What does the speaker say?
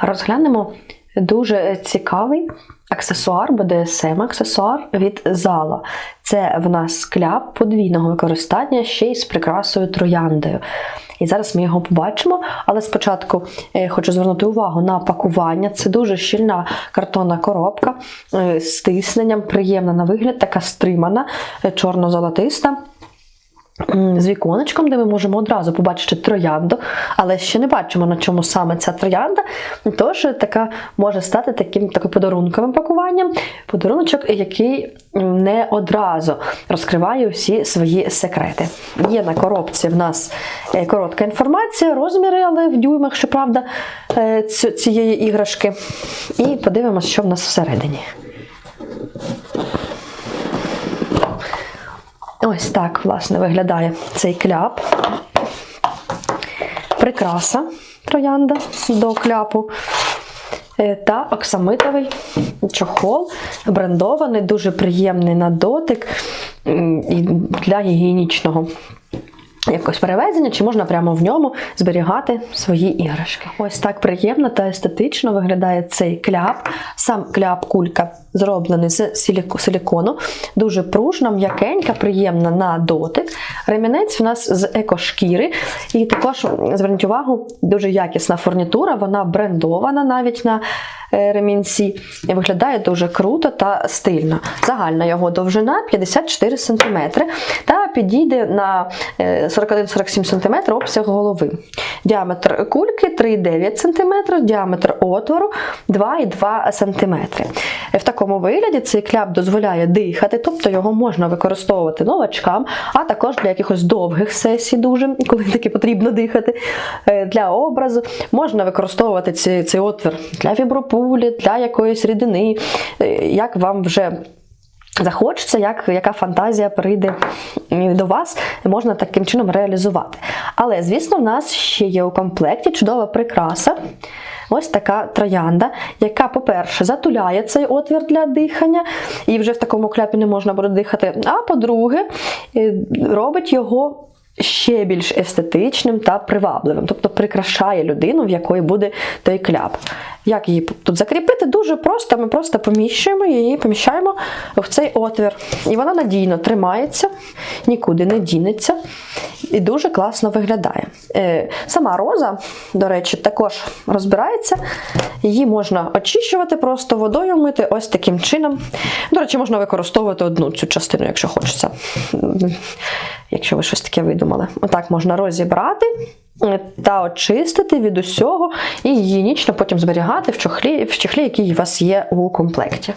Розглянемо дуже цікавий аксесуар, BDSM аксесуар від зала. Це в нас кляп подвійного використання ще й з прикрасою трояндою. І зараз ми його побачимо. Але спочатку е, хочу звернути увагу на пакування. Це дуже щільна картонна коробка е, з тисненням, приємна на вигляд, така стримана, е, чорно-золотиста. З віконечком, де ми можемо одразу побачити троянду, але ще не бачимо, на чому саме ця троянда. Тож така може стати таким таким подарунковим пакуванням. Подаруночок, який не одразу розкриває всі свої секрети. Є на коробці в нас е, коротка інформація, розміри, але в дюймах, щоправда, е, цієї іграшки. І подивимося, що в нас всередині. Ось так, власне, виглядає цей кляп. Прикраса троянда до кляпу. Е, Та оксамитовий чохол, брендований, дуже приємний на дотик і для гігієнічного якось перевезення, чи можна прямо в ньому зберігати свої іграшки. Ось так приємно та естетично виглядає цей кляп. Сам кляп-кулька зроблений з силіко- силікону, дуже пружна, м'якенька, приємна на дотик. Ремінець в нас з екошкіри. І також зверніть увагу, дуже якісна фурнітура, вона брендована навіть на е, ремінці. Виглядає дуже круто та стильно. Загальна його довжина 54 см та підійде на е, 41-47 см обсяг голови. Діаметр кульки 3,9 см, діаметр отвору 2,2 см. В такому вигляді цей кляп дозволяє дихати, тобто його можна використовувати новачкам, а також для якихось довгих сесій, дуже, коли таки потрібно дихати, е, для образу. Можна використовувати цей, цей отвір для вібропулі, для якоїсь рідини, е, як вам вже. Захочеться, як, яка фантазія прийде до вас, можна таким чином реалізувати. Але, звісно, в нас ще є у комплекті чудова прикраса. Ось така троянда, яка, по-перше, затуляє цей отвір для дихання, і вже в такому кляпі не можна буде дихати. А по-друге, е, робить його ще більш естетичним та привабливим, тобто прикрашає людину, в якої буде той кляп. Як її тут закріпити? Дуже просто. Ми просто поміщуємо її, поміщаємо в цей отвір. І вона надійно тримається, нікуди не дінеться і дуже класно виглядає. Е, Сама роза, до речі, також розбирається. Її можна очищувати просто водою мити ось таким чином. До речі, можна використовувати одну цю частину, якщо хочеться. Якщо ви щось таке видумали. Отак можна розібрати е, та очистити від усього і гігієнічно потім зберігати в чохлі, в чехлі, який у вас є у комплекті.